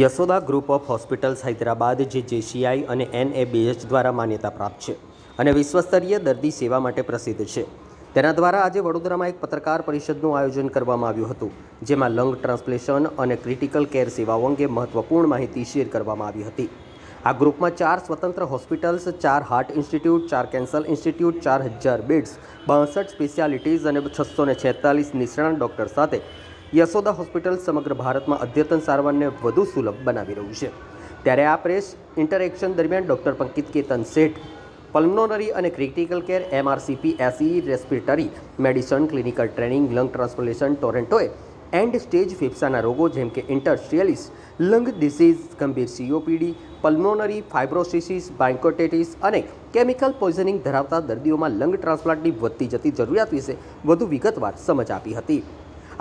Yashoda group of hospitals Hyderabad, જે JCI અને NABH દ્વારા માન્યતા પ્રાપ્ત છે અને વિશ્વસ્તરીય દર્દી સેવા માટે પ્રસિદ્ધ છે. તેના દ્વારા આજે વડોદરામાં એક પત્રકાર પરિષદનું આયોજન કરવામાં આવ્યું હતું, જેમાં લંગ ટ્રાન્સપ્લેશન અને ક્રિટિકલ કેર સેવાઓ અંગે મહત્વપૂર્ણ માહિતી શેર કરવામાં આવી હતી. આ ગ્રુપમાં ચાર સ્વતંત્ર હોસ્પિટલ્સ, ચાર હાર્ટ ઇન્સ્ટિટ્યૂટ, ચાર કેન્સર ઇન્સ્ટિટ્યૂટ, ચાર હજાર બેડ્સ, બાસઠ સ્પેશિયાલિટીઝ અને છસો ને છેતાલીસ નિષ્ણાત ડૉક્ટર સાથે યશોદા હોસ્પિટલ સમગ્ર ભારતમાં અદ્યતન સારવારને વધુ સુલભ બનાવી રહ્યું છે. ત્યારે આ પ્રેસ ઇન્ટરેક્શન દરમિયાન ડૉક્ટર પંકિત કેતન શેઠ, પલ્મોનરી અને critical care MRCP, SE, respiratory, medicine, clinical training, lung transplantation ટોરેન્ટોએ end stage ફેફસાના રોગો જેમ કે ઇન્ટરસ્ટિયલિસ લંગ ડિસીઝ, ગંભીર સીઓપીડી, પલ્મોનરી, ફાઇબ્રોસિસિસ બાયકોટેટિસ અને કેમિકલ પોઈઝનિંગ ધરાવતા દર્દીઓમાં લંગ ટ્રાન્સપ્લાન્ટની વધતી જતી જરૂરિયાત વિશે વધુ વિગતવાર સમજ આપી હતી.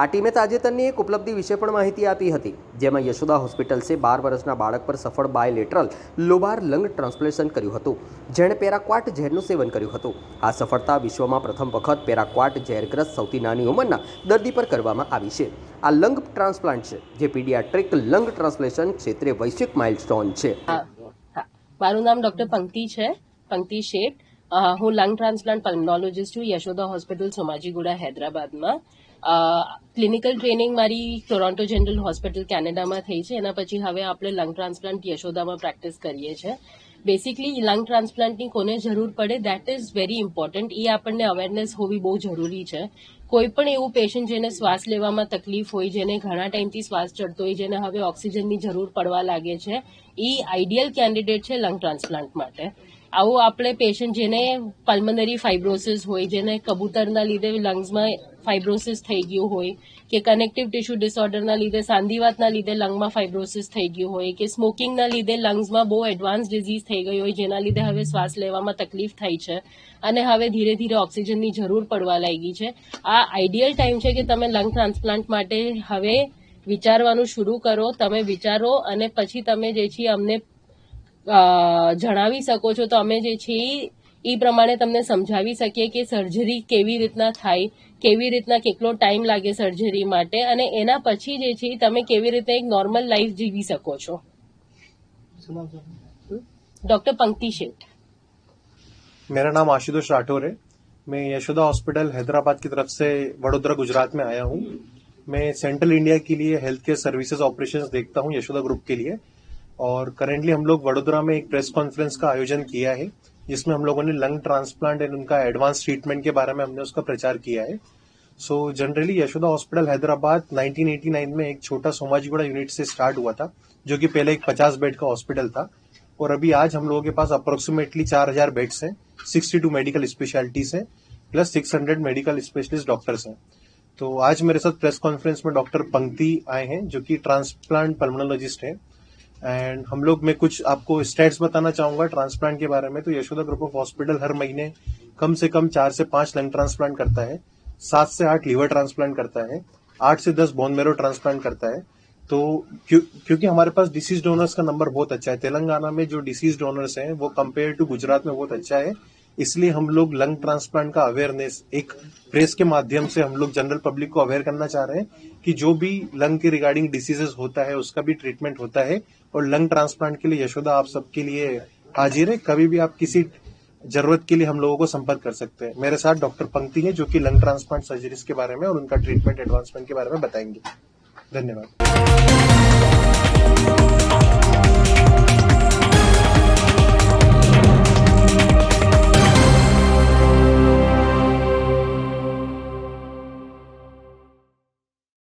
આ ટીમે તાજેતરની એક ઉપલબ્ધિ વિશે પણ માહિતી આપી હતી, જેમાં યશોદા હોસ્પિટલ્સે બાર વર્ષના બાળક પર સફળ બાયલેટરલ લોબાર લંગ ટ્રાન્સપ્લેશન કર્યું હતું, જેણે પેરાક્વાટ ઝેરનું સેવન કર્યું હતું. આ સફળતા વિશ્વમાં પ્રથમ વખત પેરાક્વાટ ઝેરગ્રસ્ત સૌથી નાની ઉંમરના દર્દી પર કરવામાં આવી છે. આ લંગ ટ્રાન્સપ્લાન્ટ છે, જે પીડિયાટ્રિક લંગ ટ્રાન્સપ્લેશન ક્ષેત્રે વૈશ્વિક માઇલસ્ટોન છે. મારું નામ ડોક્ટર પંક્તિ છે, પંક્તિ શેઠ. હું લંગ ટ્રાન્સપ્લાન્ટ પલ્મનોલોજીસ્ટ છું, યશોદા હોસ્પિટલ સોમાજીગુડા હૈદરાબાદમાં. ક્લિનિકલ ટ્રેનિંગ મારી ટોરોન્ટો જનરલ હોસ્પિટલ કેનેડામાં થઈ છે. એના પછી હવે આપણે લંગ ટ્રાન્સપ્લાન્ટ યશોદામાં પ્રેક્ટિસ કરીએ છીએ બેસિકલી લંગ ટ્રાન્સપ્લાન્ટની કોને જરૂર પડે દેટ ઇઝ વેરી ઇમ્પોર્ટન્ટ એ આપણને અવેરનેસ હોવી બહુ જરૂરી છે. કોઈ પણ એવું પેશન્ટ જેને શ્વાસ લેવામાં તકલીફ હોય, જેને ઘણા ટાઈમથી શ્વાસ ચડતો હોય, જેને હવે ઓક્સિજનની જરૂર પડવા લાગે છે એ આઈડિયલ કેન્ડિડેટ છે લંગ ટ્રાન્સપ્લાન્ટ માટે. આવું આપણે પેશન્ટ જેને પલ્મનરી ફાઇબ્રોસિસ હોય, જેને કબૂતરના લીધે લંગ્સમાં ફાઇબ્રોસિસ થઈ ગયું હોય, કે કનેક્ટિવ ટિશ્યુ ડિસઓર્ડરના લીધે, સાંધિવાતના લીધે લંગમાં ફાઇબ્રોસિસ થઈ ગયું હોય, કે સ્મોકિંગના લીધે લંગ્સમાં બહુ એડવાન્સ ડિઝીઝ થઈ ગઈ હોય, જેના લીધે હવે શ્વાસ લેવામાં તકલીફ થઈ છે, અને હવે ધીરે ધીરે ઓક્સિજનની જરૂર પડવા લાગી છે. આ આઈડિયલ ટાઈમ છે કે તમે લંગ ટ્રાન્સપ્લાન્ટ માટે હવે વિચારવાનું શરૂ કરો, તમે વિચારો, અને પછી તમે જે છે અમને જણાવી શકો છો તો અમે જે છે એ પ્રમાણે તમને સમજાવી શકીએ કે સર્જરી કેવી રીતના થાય કેવી રીતના કેટલો ટાઈમ લાગે સર્જરી માટે અને એના પછી જે છે તમે કેવી રીતે એક નોર્મલ લાઈફ જીવી શકો છો ડોક્ટર પંક્તિ શેઠ मेरा नाम आशुतोष राठौर है मैं यशोदा हॉस्पिटल हैदराबाद की तरफ से वडोदरा गुजरात में आया हूँ मैं सेंट्रल इंडिया के लिए हेल्थ केयर सर्विसेज ऑपरेशंस देखता हूँ यशोदा ग्रुप के लिए और करेंटली हम लोग वडोदरा में एक प्रेस कॉन्फ्रेंस का आयोजन किया है, जिसमें हम लोगों ने लंग ट्रांसप्लांट एंड उनका एडवांस ट्रीटमेंट के बारे में हमने उसका प्रचार किया है। So generally Yashoda hospital Hyderabad 1989 में एक छोटा सोमाजीगुड़ा यूनिट से स्टार्ट हुआ था, जो कि पहले एक 50 बेड का हॉस्पिटल था। और अभी आज हम लोगों के पास अप्रोक्सीमेटली 4000 बेड्स हैं 62 मेडिकल स्पेशलिटीज हैं प्लस 600 मेडिकल स्पेशलिस्ट डॉक्टर्स हैं। तो आज मेरे साथ प्रेस कॉन्फ्रेंस में डॉक्टर पंक्ति आए हैं, जो कि ट्रांसप्लांट पल्मोनोलॉजिस्ट हैं। एंड हम लोग मैं कुछ आपको स्टेट्स बताना चाहूँगा ट्रांसप्लांट के बारे में। तो यशोदा ग्रुप ऑफ़ हॉस्पिटल हर महीने कम से कम चार से पाँच लंग ट्रांसप्लांट करता है सात से आठ लीवर ट्रांसप्लांट करता है आठ से दस बोन मेरो ट्रांसप्लांट करता है। तो क्यों, क्योंकि हमारे पास डिसीज डोनर्स का नंबर बहुत अच्छा है। तेलंगाना में जो डिसीज डोनर्स हैं वो कंपेयर टू गुजरात में बहुत अच्छा है। इसलिए हम लोग लंग ट्रांसप्लांट का अवेयरनेस एक प्रेस के माध्यम से हम लोग जनरल पब्लिक को अवेयर करना चाह रहे हैं कि जो भी लंग के रिगार्डिंग डिसीजेस होता है, उसका भी ट्रीटमेंट होता है। और लंग ट्रांसप्लांट के लिए यशोदा, आप सबके लिए हाजिर है। कभी भी आप किसी ज़रूरत के लिए हम लोगों को संपर्क कर सकते हैं। मेरे साथ डॉक्टर पंक्ति है, जो कि लंग ट्रांसप्लांट सर्जरीज के बारे में और उनका ट्रीटमेंट एडवांसमेंट के बारे में बताएँगे। धन्यवाद।